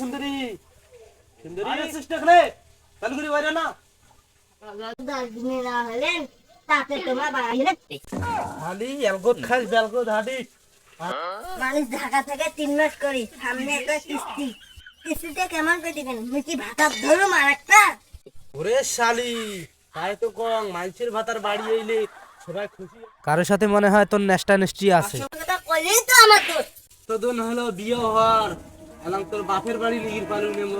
সুন্দরী। সুন্দরী। চেষ্টা করে চালু করে বাইরে না। দশ দিনে না হলেন তাতে তোমার বাড়াইলে খালি এলগোট খাস বেলগোট হাঁটি। মানুষ ঢাকা থেকে তিন মাস করি সামনে একটা কিস্তি। কিস্তিতে কেমন করে দিবেন? মিটি ভাতা ধরুম আর একটা ওরে শালি তাই তো মানুষের ভাতার বাড়ি এলে সবাই খুশি। কারোর সাথে মনে হয় তোর নেষ্টা নেষ্টি আছে। কথা কইলেই তো আমার দোষ। হলো বিয়ে হওয়ার এলাম তোর বাপের বাড়ি লিগির পালু নেব।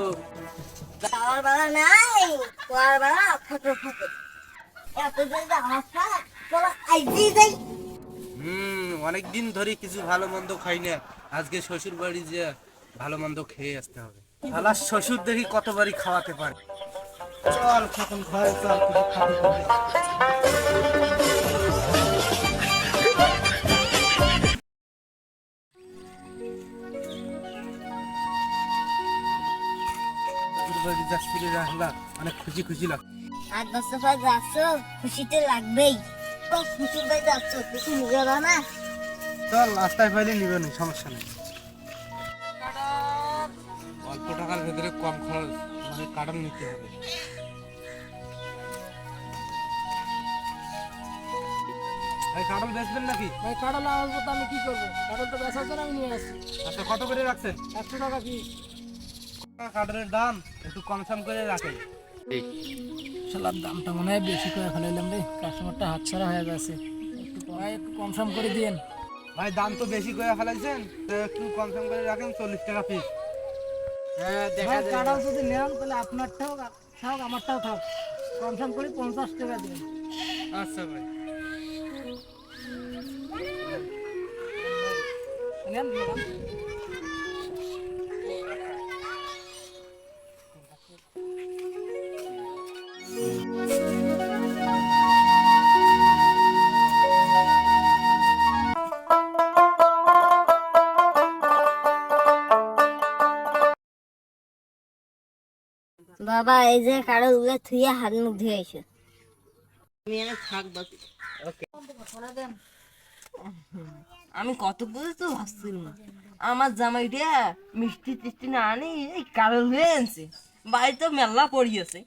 যাওয়ার বেলা নাই পড়ার বেলা ফটো ফটো। এত চলো আইজি যাই হুম অনেক দিন ধরে কিছু ভালো মন্দ খাই না। আজকে শ্বশুর বাড়ি যে ভালো মন্দ খেয়ে আসতে হবে। শালা শ্বশুর দেখি কতবারই খাওয়াতে পারে। চল খতম ঘরে চল শ্বশুর বাড়ি যাচ্ছি রে অনেক খুশি খুশি লাগ আট বছর পর যাচ্ছ খুশিতে লাগবেই। তো খুশি ভাই যাচ্ছ কিছু নিবে না চল রাস্তায় পাইলে নিবে না সমস্যা নেই। অল্প টাকার ভেতরে কম খরচ মানে কাটান নিতে হবে। ভাই কাটল বেচবেন নাকি? ভাই কাঁঠাল আনব তো আমি কি করব? কাঁঠাল তো বেচার জন্য আমি নিয়ে আসছি। আচ্ছা কত করে রাখছেন? একশো টাকা কি কাটলের দাম একটু কম সম করে রাখেন শালার দামটা মনে হয় বেশি করে ফেলাইলাম রে কাস্টমারটা হাতছাড়া হয়ে গেছে। একটু ভাই একটু কম সম করে দিয়েন। ভাই দাম তো বেশি করে ফেলাইছেন একটু কম সম করে রাখেন চল্লিশ টাকা পিস হ্যাঁ কাঁঠাল যদি নেন তাহলে আপনারটাও থাক আমারটাও থাক। কম সম করে পঞ্চাশ টাকা দিন। আচ্ছা ভাই। নেন। বাবা এই যে কারও উলে থুইয়া হাত মুখ ধুয়ে আইছো আমি কত বুঝে তো ভাবছিলাম না। আমার জামাইটা মিষ্টি টিষ্টি না আনি এই কারণ হয়ে আনছে বাড়িতে মেলা পড়িয়েছে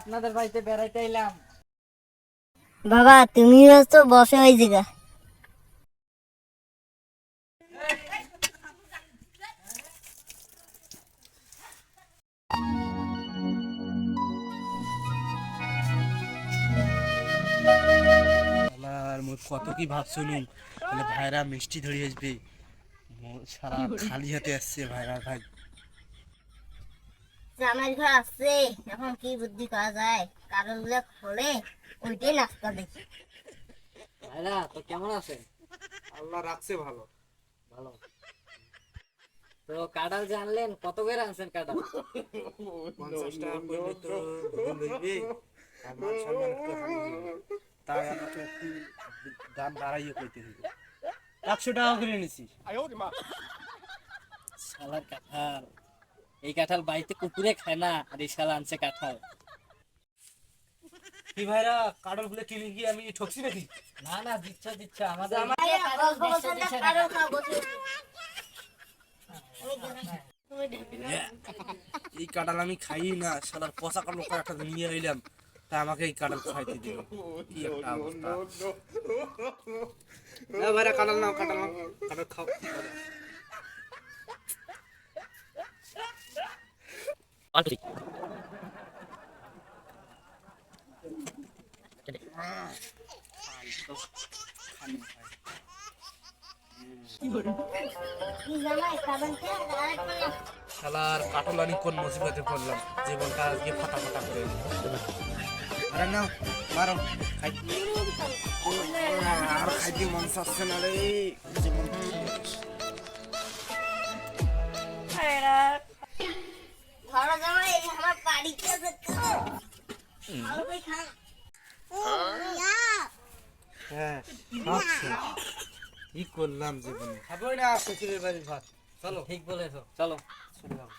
আপনাদের বাড়িতে বেড়াইতে এলাম। বাবা তুমিও তো বসে ওই জায়গা মুই কত কি ভাবছিলুম? তাহলে ভাইরা মিষ্টি ধরে আসবে। সারা খালি হাতে আসছে ভাইরা ভাই। আমার ঘর আছে এখন কি বুদ্ধি করা যায়? কারণগুলো খোলে ওইটাই নাস্তা দেখি। ভাইরা তো কেমন আছেন? আল্লাহ রাখছে ভালো। ভালো। তো কাঁঠাল জানলেন কত করে আনছেন কাঁঠাল? পঞ্চাশ টাকা করলে তো তাই আমাকে একটু দাম বাড়াইয়ে কইতে হইবে। একশো টাকা করে নিছি শালার কাঁঠাল। এই কাঁঠাল বাড়িতে কুকুরে খায় না আর এই শালা আনছে কাঁঠাল। কি ভাইরা গুলো কিনে গিয়ে আমি ঠকছি নাকি? না না দিচ্ছা দিচ্ছা। আমাদের। এই কাঁঠাল আমি খাই না শালার পচা কালো একটা নিয়ে এলাম তা আমাকে এই কাঁঠাল খাইতে দিল কি একটা অবস্থা এ ভাইরা কাঁঠাল নাও কাঁঠাল নাও কাঁঠাল খাও না। শালার কাঁঠাল কোন মুসিবতে পড়লাম জীবনটা আজকে ফাটা ফাটা করে। আরে নাও মারো খাই আর খাইতে মন চাচ্ছে না রে জীবন ধরো এই আমার বাড়িতে আছে, খাও। ভালো করে খাও। ও, ইয়া। হ্যাঁ আচ্ছা কি করলাম জীবনে খাবোই না শ্বশুরের বাড়ির ভাত চলো ঠিক বলেছ চলো চলে যাব